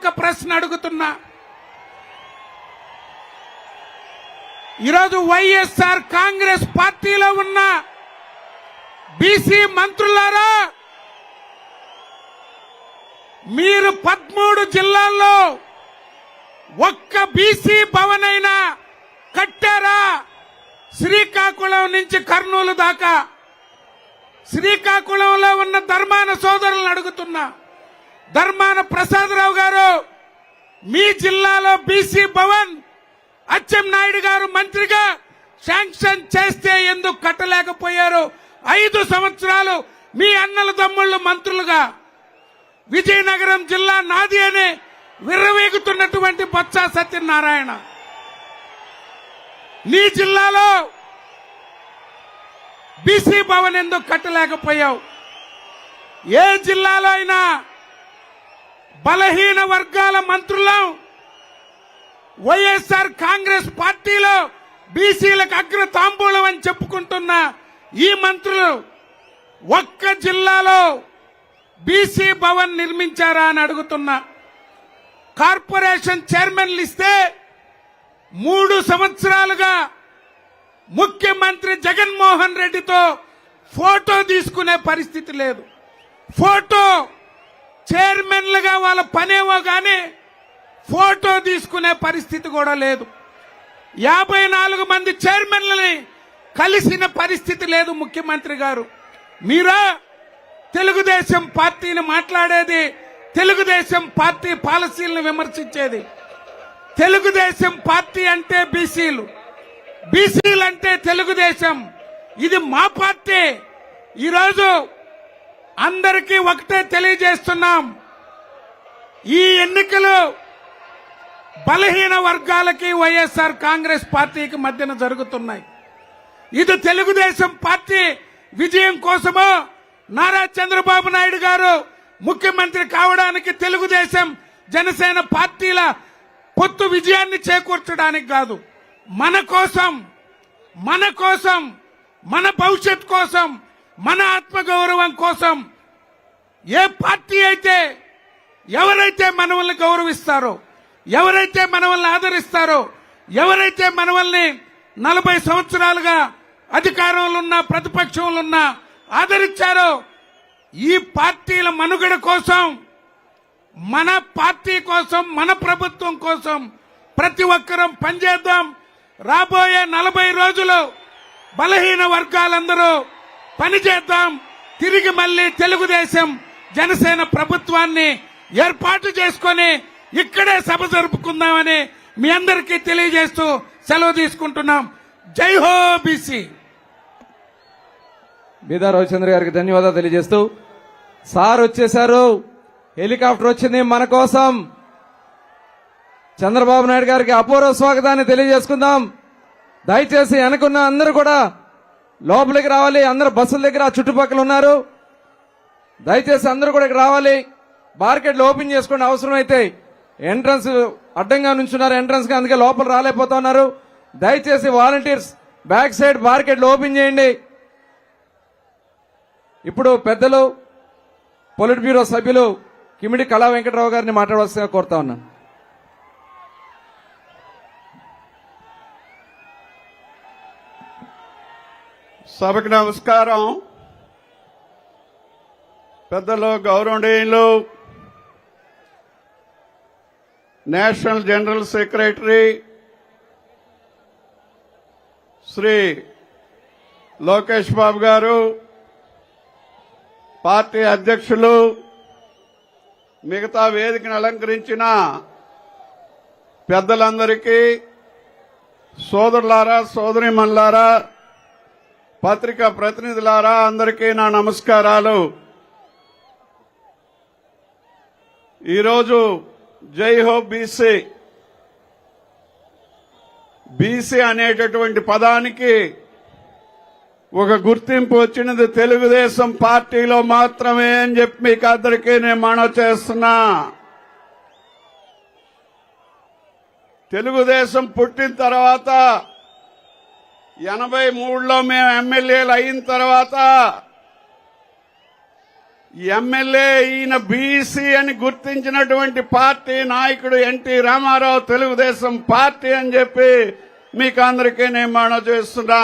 ఒక్క ప్రశ్న అడుగుతున్నా. ఈరోజు వైఎస్ఆర్ కాంగ్రెస్ పార్టీలో ఉన్న బీసీ మంత్రులారా మీరు పదమూడు జిల్లాల్లో ఒక్క బీసీ భవన్ అయినా కట్టారా? శ్రీకాకుళం నుంచి కర్నూలు దాకా. శ్రీకాకుళంలో ఉన్న ధర్మాన సోదరులను అడుగుతున్నా. ధర్మాన ప్రసాదరావు గారు మీ జిల్లాలో బీసీ భవన్ అచ్చెం నాయుడు గారు మంత్రిగా శాంక్షన్ చేస్తే ఎందుకు కట్టలేకపోయారు? ఐదు సంవత్సరాలు మీ అన్నల తమ్ముళ్ళు మంత్రులుగా విజయనగరం జిల్లా నాది అని విర్రవేగుతున్నటువంటి బొత్స సత్యనారాయణ. నీ జిల్లాలో బీసీ భవన్ ఎందుకు కట్టలేకపోయావు? ఏ జిల్లాలో అయినా బలహీన వర్గాల మంత్రులం వైఎస్ఆర్ కాంగ్రెస్ పార్టీలో బీసీలకు అగ్ర తాంబూలం అని చెప్పుకుంటున్న ఈ మంత్రులు ఒక్క జిల్లాలో బీసీ భవన్ నిర్మించారా అని అడుగుతున్నా. కార్పొరేషన్ చైర్మన్లు ఇస్తే మూడు సంవత్సరాలుగా ముఖ్యమంత్రి జగన్మోహన్ రెడ్డితో ఫోటో తీసుకునే పరిస్థితి లేదు. ఫోటో చైర్మన్లుగా వాళ్ళ పనేవో కానీ ఫోటో తీసుకునే పరిస్థితి కూడా లేదు. యాభై నాలుగు మంది చైర్మన్లని కలిసిన పరిస్థితి లేదు ముఖ్యమంత్రి గారు. మీరా? తెలుగుదేశం పార్టీని మాట్లాడేది తెలుగుదేశం పార్టీ పాలసీలను విమర్శించేది. తెలుగుదేశం పార్టీ అంటే బీసీలు. బీసీలు అంటే తెలుగుదేశం. ఇది మా పార్టీ. ఈరోజు అందరికీ ఒకటే తెలియజేస్తున్నాం. ఈ ఎన్నికలు బలహీన వర్గాలకి వైఎస్ఆర్ కాంగ్రెస్ పార్టీకి మధ్యన జరుగుతున్నాయి. ఇది తెలుగుదేశం పార్టీ విజయం కోసమో నారా చంద్రబాబు నాయుడు గారు ముఖ్యమంత్రి కావడానికి తెలుగుదేశం జనసేన పార్టీల పొత్తు విజయాన్ని చేకూర్చడానికి కాదు. మన కోసం మన కోసం మన భవిష్యత్ కోసం మన ఆత్మగౌరవం కోసం ఏ పార్టీ అయితే ఎవరైతే మనవల్ని గౌరవిస్తారో ఎవరైతే మనవల్ని ఆదరిస్తారో ఎవరైతే మనవల్ని నలభై సంవత్సరాలుగా అధికారంలో ఉన్న ప్రతిపక్షంలో ఉన్న ఆదరించారో ఈ పార్టీల మనుగడ కోసం మన పార్టీ కోసం మన ప్రభుత్వం కోసం ప్రతి ఒక్కరం పనిచేద్దాం. రాబోయే నలభై రోజులు బలహీన వర్గాలందరూ పని చేద్దాం. తిరిగి మళ్ళీ తెలుగుదేశం జనసేన ప్రభుత్వాన్ని ఏర్పాటు చేసుకొని ఇక్కడే సభ జరుపుకుందామని మీ అందరికీ తెలియజేస్తూ సెలవు తీసుకుంటున్నాం. జై హో బీసీ. బీదా రవిచంద్ర గారికి ధన్యవాదాలు తెలియజేస్తూ సార్ వచ్చేశారు హెలికాప్టర్ వచ్చింది మన కోసం. చంద్రబాబు నాయుడు గారికి అపూర్వ స్వాగతాన్ని తెలియజేసుకుందాం. దయచేసి వెనకున్న అందరూ కూడా లోపలికి రావాలి అందరు బస్సుల దగ్గర చుట్టుపక్కల ఉన్నారు. దయచేసి అందరూ కూడా ఇక్కడ రావాలి. మార్కెట్లు ఓపెన్ చేసుకోండి అవసరమైతే ఎంట్రన్స్ అడ్డంగా నుంచున్నారు ఎంట్రన్స్గా అందుకే లోపల రాలేకపోతా ఉన్నారు. దయచేసి వాలంటీర్స్ బ్యాక్ సైడ్ మార్కెట్లు ఓపెన్ చేయండి. ఇప్పుడు పెద్దలు పొలిట్ బ్యూరో సభ్యులు కిమిడి కళా వెంకటరావు గారిని మాట్లాడవలసిందిగా కోరుతా ఉన్నాను. సభకు నమస్కారం. పెద్దలు గౌరవనీయులు national general secretary Shri Lokesh Babu గారు పార్టీ అధ్యక్షులు మిగతా వేదికను అలంకరించిన పెద్దలందరికీ సోదరులారా సోదరిమణులారా పత్రికా ప్రతినిధులారా అందరికీ నా నమస్కారాలు. ఈరోజు జై హో బీసీ. బీసీ అనేటటువంటి పదానికి ఒక గుర్తింపు వచ్చినది తెలుగుదేశం పార్టీలో మాత్రమే అని చెప్పి మీకు అందరికీ నేను మనవి చేస్తున్నా. తెలుగుదేశం పుట్టిన తర్వాత ఎనభై మూడులో మేము ఎమ్మెల్యేలు అయిన తర్వాత ఎమ్మెల్యే ఈయన బీసీ అని గుర్తించినటువంటి పార్టీ నాయకుడు ఎన్టీ రామారావు తెలుగుదేశం పార్టీ అని చెప్పి మీకు అందరికీ నేను మనం చేస్తున్నా.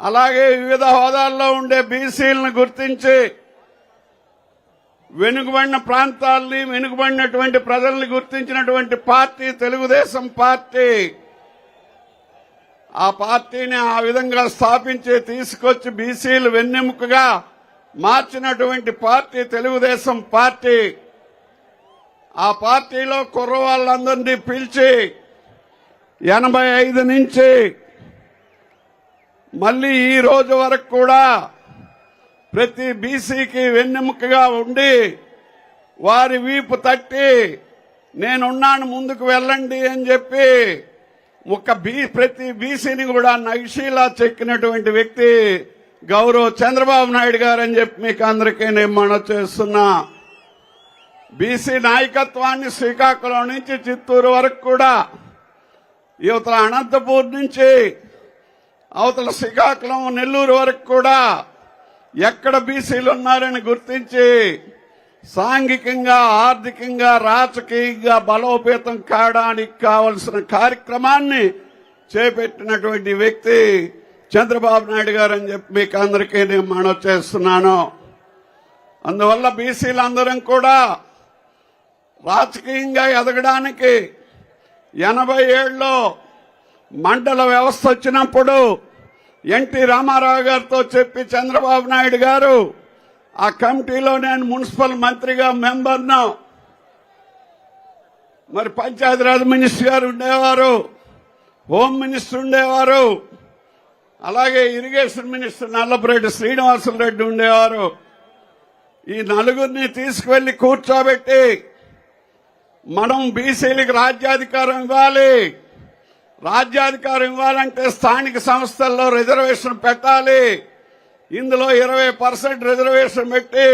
అలాగే వివిధ హోదాల్లో ఉండే బీసీలను గుర్తించి వెనుకబడిన ప్రాంతాల్ని వెనుకబడినటువంటి ప్రజల్ని గుర్తించినటువంటి పార్టీ తెలుగుదేశం పార్టీ. ఆ పార్టీని ఆ విధంగా స్థాపించి తీసుకొచ్చి బీసీలు వెన్నెముకగా మార్చినటువంటి పార్టీ తెలుగుదేశం పార్టీ. ఆ పార్టీలో కుర్రవాళ్ళందరినీ పిలిచి ఎనభై ఐదు నుంచి మళ్ళీ ఈ రోజు వరకు కూడా ప్రతి బీసీకి వెన్నెముకగా ఉండి వారి వీపు తట్టి నేనున్నాను ముందుకు వెళ్ళండి అని చెప్పి ఒక బీ ప్రతి బీసీని కూడా నైషీలా చెక్కినటువంటి వ్యక్తి గౌరవ్ చంద్రబాబు నాయుడు గారు అని చెప్పి మీకు అందరికీ నేను మనం చేస్తున్నా. బీసీ నాయకత్వాన్ని శ్రీకాకుళం నుంచి చిత్తూరు వరకు కూడా యువతల అనంతపూర్ నుంచి అవతల శ్రీకాకుళం నెల్లూరు వరకు కూడా ఎక్కడ బీసీలు ఉన్నారని గుర్తించి సాంఘికంగా ఆర్థికంగా రాజకీయంగా బలోపేతం కావడానికి కావలసిన కార్యక్రమాన్ని చేపట్టినటువంటి వ్యక్తి చంద్రబాబు నాయుడు గారు అని చెప్పి మీకు అందరికీ నేను మనవి చేస్తున్నాను. అందువల్ల బీసీలందరం కూడా రాజకీయంగా ఎదగడానికి ఎనభై ఏళ్ళలో మండల వ్యవస్థ వచ్చినప్పుడు ఎన్టీ రామారావు గారితో చెప్పి చంద్రబాబు నాయుడు గారు ఆ కమిటీలో నేను మున్సిపల్ మంత్రిగా మెంబర్ను? మరి పంచాయతీరాజ్ మినిస్టర్ గారు ఉండేవారు హోమ్ మినిస్టర్ ఉండేవారు అలాగే ఇరిగేషన్ మినిస్టర్ నల్లపురెడ్డి శ్రీనివాసులు రెడ్డి ఉండేవారు. ఈ నలుగురిని తీసుకువెళ్ళి కూర్చోబెట్టి మనం బీసీలకు రాజ్యాధికారం ఇవ్వాలి. రాజ్యాధికారం ఇవ్వాలంటే స్థానిక సంస్థల్లో రిజర్వేషన్ పెట్టాలి. ఇందులో ఇరవై పర్సెంట్ రిజర్వేషన్ పెట్టి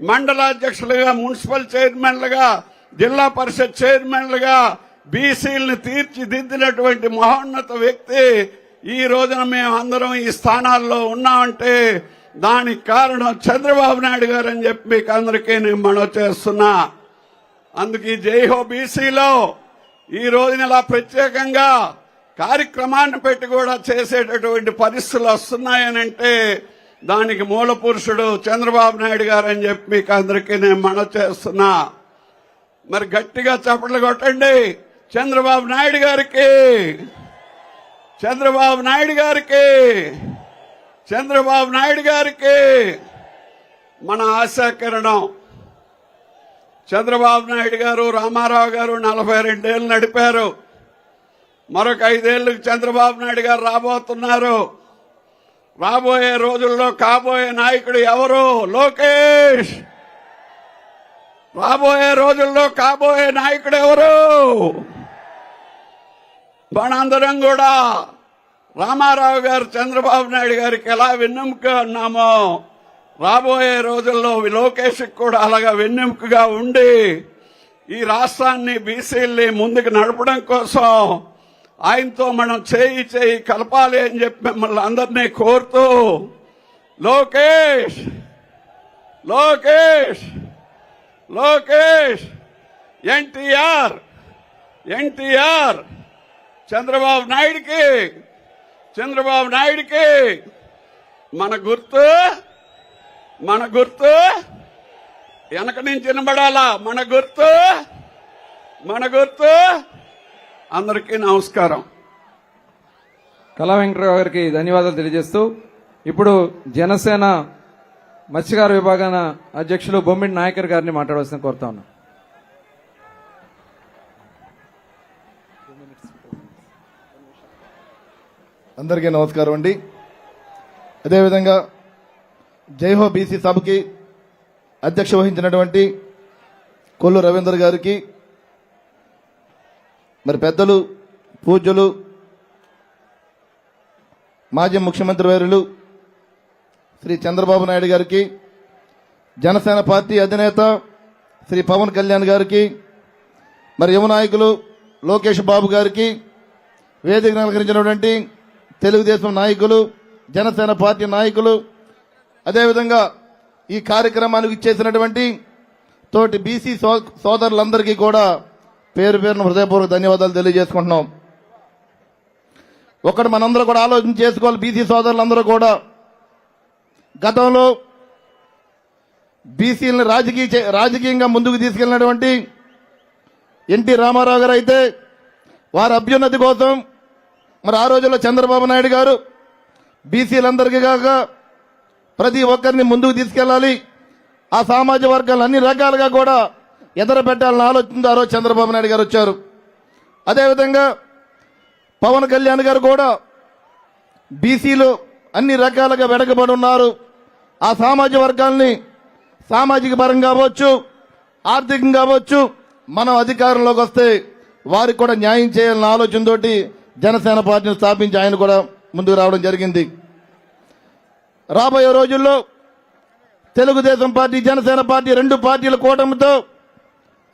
మండలాధ్యక్షులుగా మున్సిపల్ చైర్మన్లుగా జిల్లా పరిషత్ చైర్మన్లుగా బీసీలను తీర్చిదిద్దినటువంటి మహోన్నత వ్యక్తి ఈ రోజున మేము అందరం ఈ స్థానాల్లో ఉన్నామంటే దానికి కారణం చంద్రబాబు నాయుడు గారు అని చెప్పి మీకు అందరికీ నేను మనం చేస్తున్నా. అందుకే జైహో బీసీలో ఈ రోజున ఇలా ప్రత్యేకంగా కార్యక్రమాన్ని పెట్టి కూడా చేసేటటువంటి పరిస్థితులు వస్తున్నాయనంటే దానికి మూల పురుషుడు చంద్రబాబు నాయుడు గారు అని చెప్పి మీకు అందరికీ నేను మన చేస్తున్నా. మరి గట్టిగా చప్పట్లు కొట్టండి. చంద్రబాబు నాయుడు గారికి. చంద్రబాబు నాయుడు గారికి. చంద్రబాబు నాయుడు గారికి. మన ఆశాకిరణం. చంద్రబాబు నాయుడు గారు రామారావు గారు నలభై రెండేళ్ళు నడిపారు. మరొక ఐదేళ్ళకు చంద్రబాబు నాయుడు గారు రాబోతున్నారు. రాబోయే రోజుల్లో కాబోయే నాయకుడు ఎవరు? లోకేష్. రాబోయే రోజుల్లో కాబోయే నాయకుడు ఎవరు? మనందరం కూడా రామారావు గారు చంద్రబాబు నాయుడు గారికి ఎలా వెన్నెముక ఉన్నామో రాబోయే రోజుల్లో లోకేష్ కూడా అలాగా వెన్నెముకగా ఉండి ఈ రాష్ట్రాన్ని బీసీల్ని ముందుకు నడపడం కోసం ఆయనతో మనం చేయి చేయి కలపాలి అని చెప్పి మిమ్మల్ని అందరినీ కోరుతూ లోకేష్ లోకేష్ లోకేష్ ఎన్టీఆర్ ఎన్టీఆర్ చంద్రబాబు నాయుడికి చంద్రబాబు నాయుడికి మన గుర్తు మన గుర్తు వెనక నుంచి వినబడాలా మన గుర్తు మన గుర్తు అందరికీ నమస్కారం. కళా వెంకటరావు గారికి ధన్యవాదాలు తెలియజేస్తూ ఇప్పుడు జనసేన మత్స్యకార విభాగాన అధ్యక్షులు బొమ్మిడి నాయకర్ గారిని మాట్లాడవలసిన కోరుతా ఉన్నాం. అందరికీ నమస్కారం అండి. అదేవిధంగా జైహో బీసీ సభకి అధ్యక్ష వహించినటువంటి కొల్లు రవీందర్ గారికి మరి పెద్దలు పూజ్యులు మాజీ ముఖ్యమంత్రి వర్యులు శ్రీ చంద్రబాబు నాయుడు గారికి జనసేన పార్టీ అధినేత శ్రీ పవన్ కళ్యాణ్ గారికి మరి యువ నాయకులు లోకేష్ బాబు గారికి వేదిక నలకరించినటువంటి తెలుగుదేశం నాయకులు జనసేన పార్టీ నాయకులు అదేవిధంగా ఈ కార్యక్రమానికి ఇచ్చేసినటువంటి తోటి బీసీ సో- సోదరులందరికీ కూడా పేరు పేరున హృదయపూర్వక ధన్యవాదాలు తెలియజేసుకుంటున్నాం. ఒకటి మనందరూ కూడా ఆలోచన చేసుకోవాలి బీసీ సోదరులందరూ కూడా. గతంలో బీసీలను రాజకీయ రాజకీయంగా ముందుకు తీసుకెళ్ళినటువంటి ఎన్టీ రామారావు గారు అయితే వారి అభ్యున్నతి కోసం మరి ఆ రోజుల్లో చంద్రబాబు నాయుడు గారు బీసీలందరికీ కాక ప్రతి ఒక్కరిని ముందుకు తీసుకెళ్ళాలి. ఆ సామాజిక వర్గాలు అన్ని రకాలుగా కూడా ఎదర పెట్టాలని ఆలోచనతో ఆ రోజు చంద్రబాబు నాయుడు గారు వచ్చారు. అదేవిధంగా పవన్ కళ్యాణ్ గారు కూడా బీసీలు అన్ని రకాలుగా వెనకబడి ఉన్నారు. ఆ సామాజిక వర్గాల్ని సామాజిక పరంగా అవ్వచ్చు ఆర్థికంగా అవ్వచ్చు మనం అధికారంలోకి వస్తే వారికి కూడా న్యాయం చేయాలన్న ఆలోచనతోటి జనసేన పార్టీని స్థాపించి ఆయన కూడా ముందుకు రావడం జరిగింది. రాబోయే రోజుల్లో తెలుగుదేశం పార్టీ జనసేన పార్టీ రెండు పార్టీల కూటమితో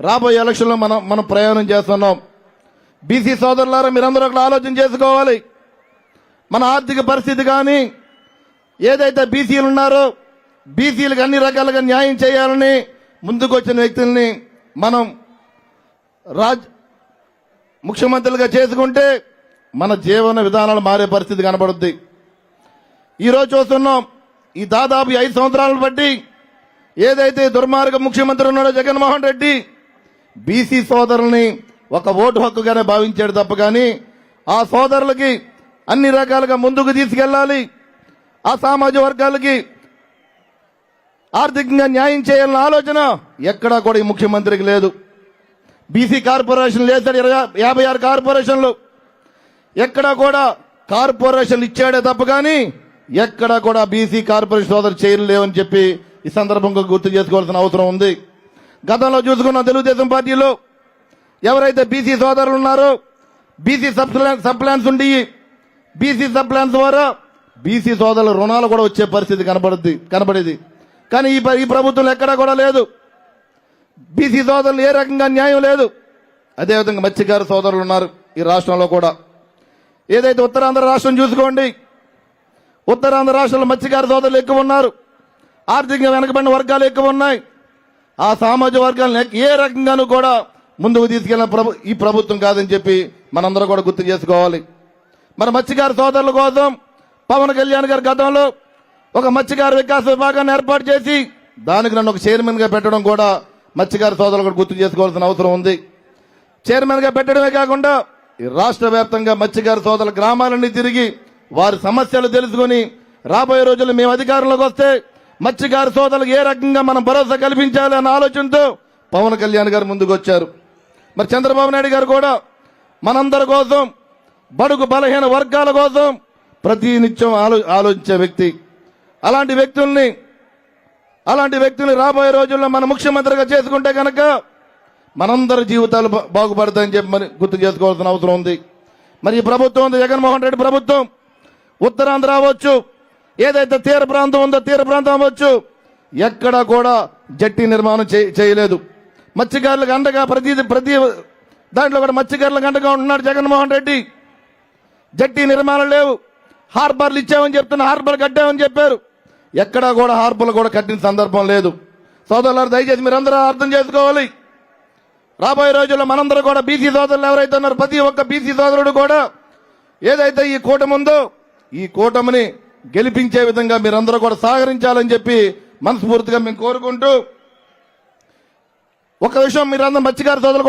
రాబోయే ఎలక్షన్లో మనం మనం ప్రయాణం చేస్తున్నాం. బీసీ సోదరులారా మీరందరూ ఒకటి ఆలోచన చేసుకోవాలి. మన ఆర్థిక పరిస్థితి కానీ ఏదైతే బీసీలు ఉన్నారో బీసీలకు అన్ని రకాలుగా న్యాయం చేయాలని ముందుకొచ్చిన వ్యక్తుల్ని మనం రాజ్ ముఖ్యమంత్రులుగా చేసుకుంటే మన జీవన విధానాలు మారే పరిస్థితి కనబడుద్ది. ఈరోజు చూస్తున్నాం ఈ దాదాపు ఐదు సంవత్సరాలను బట్టి ఏదైతే దుర్మార్గ ముఖ్యమంత్రి ఉన్నాడో జగన్మోహన్ రెడ్డి బీసీ సోదరుల్ని ఒక ఓటు హక్కుగానే భావించాడు తప్ప కానీ ఆ సోదరులకి అన్ని రకాలుగా ముందుకు తీసుకెళ్ళాలి. ఆ సామాజిక వర్గాలకి ఆర్థికంగా న్యాయం చేయాలన్న ఆలోచన ఎక్కడా కూడా ఈ ముఖ్యమంత్రికి లేదు. బీసీ కార్పొరేషన్ లేసాడు ఇరవై యాభై ఆరు కార్పొరేషన్లు ఎక్కడా కూడా కార్పొరేషన్లు ఇచ్చాడే తప్ప కానీ ఎక్కడా కూడా బీసీ కార్పొరేషన్ సోదరు చేయలేవని చెప్పి ఈ సందర్భంగా గుర్తు చేసుకోవాల్సిన అవసరం ఉంది. గతంలో చూసుకున్న తెలుగుదేశం పార్టీలో ఎవరైతే బీసీ సోదరులు ఉన్నారో బీసీ సబ్ సబ్ ఉండి బీసీ సబ్ ద్వారా బీసీ సోదరుల రుణాలు కూడా వచ్చే పరిస్థితి కనబడుద్ది కనబడేది. కానీ ఈ ప- ఈ ప్రభుత్వం ఎక్కడా కూడా లేదు. బీసీ సోదరులు ఏ రకంగా న్యాయం లేదు. అదేవిధంగా మత్స్యకారు సోదరులు ఉన్నారు ఈ రాష్ట్రంలో కూడా. ఏదైతే ఉత్తరాంధ్ర రాష్ట్రం చూసుకోండి ఉత్తరాంధ్ర రాష్ట్రంలో మత్స్యకార సోదరులు ఎక్కువ ఉన్నారు. ఆర్థికంగా వెనకబడిన వర్గాలు ఎక్కువ ఉన్నాయి. ఆ సామాజిక వర్గాలను ఏ రకంగానూ కూడా ముందుకు తీసుకెళ్ళిన ప్రభు ఈ ప్రభుత్వం కాదని చెప్పి మనందరం కూడా గుర్తు చేసుకోవాలి. మన మత్స్యకార సోదరుల కోసం పవన్ కళ్యాణ్ గారు గతంలో ఒక మత్స్యకార వికాస విభాగాన్ని ఏర్పాటు చేసి దానికి నన్ను ఒక చైర్మన్గా పెట్టడం కూడా మత్స్యకార సోదరులు కూడా గుర్తు చేసుకోవాల్సిన అవసరం ఉంది. చైర్మన్గా పెట్టడమే కాకుండా ఈ రాష్ట్ర వ్యాప్తంగా మత్స్యకార సోదరుల గ్రామాలన్నీ తిరిగి వారి సమస్యలు తెలుసుకొని రాబోయే రోజుల్లో మేము అధికారంలోకి వస్తే మత్స్యకార సోదరులకు ఏ రకంగా మనం భరోసా కల్పించాలి అన్న ఆలోచనతో పవన్ కళ్యాణ్ గారు ముందుకు వచ్చారు. మరి చంద్రబాబు నాయుడు గారు కూడా మనందరి కోసం బడుగు బలహీన వర్గాల కోసం ప్రతి నిత్యం ఆలో ఆలోచించే వ్యక్తి. అలాంటి వ్యక్తుల్ని అలాంటి వ్యక్తుల్ని రాబోయే రోజుల్లో మన ముఖ్యమంత్రిగా చేసుకుంటే కనుక మనందరి జీవితాలు బాగుపడతాయని చెప్పి మరి గుర్తు చేసుకోవాల్సిన అవసరం ఉంది. మరి ఈ ప్రభుత్వం జగన్మోహన్ రెడ్డి ప్రభుత్వం. ఉత్తరాంధ్ర రావచ్చు. ఏదైతే తీర ప్రాంతం ఉందో తీర ప్రాంతం అవ్వచ్చు. ఎక్కడా కూడా జట్టి నిర్మాణం చే- చేయలేదు. మత్స్యకారులకు అండగా ప్రతి ప్రతి దాంట్లో కూడా మత్స్యకారులకు అండగా ఉంటున్నాడు జగన్మోహన్ రెడ్డి. జట్టి నిర్మాణం లేవు. హార్బర్లు ఇచ్చామని చెప్తున్న హార్బర్ కట్టామని చెప్పారు. ఎక్కడా కూడా హార్బర్లు కూడా కట్టిన సందర్భం లేదు. సోదరులారు దయచేసి మీరందరూ అర్థం చేసుకోవాలి. రాబోయే రోజుల్లో మనందరూ కూడా బీసీ సోదరులు ఎవరైతే ఉన్నారో ప్రతి ఒక్క బీసీ సోదరుడు కూడా ఏదైతే ఈ కూటమి ఉందో ఈ కూటమిని గెలిపించే విధంగా మీరందరూ కూడా సహకరించాలని చెప్పి మనస్ఫూర్తిగా మేము కోరుకుంటూ ఒక విషయం మీరందరూ మత్స్యకార సోదరులు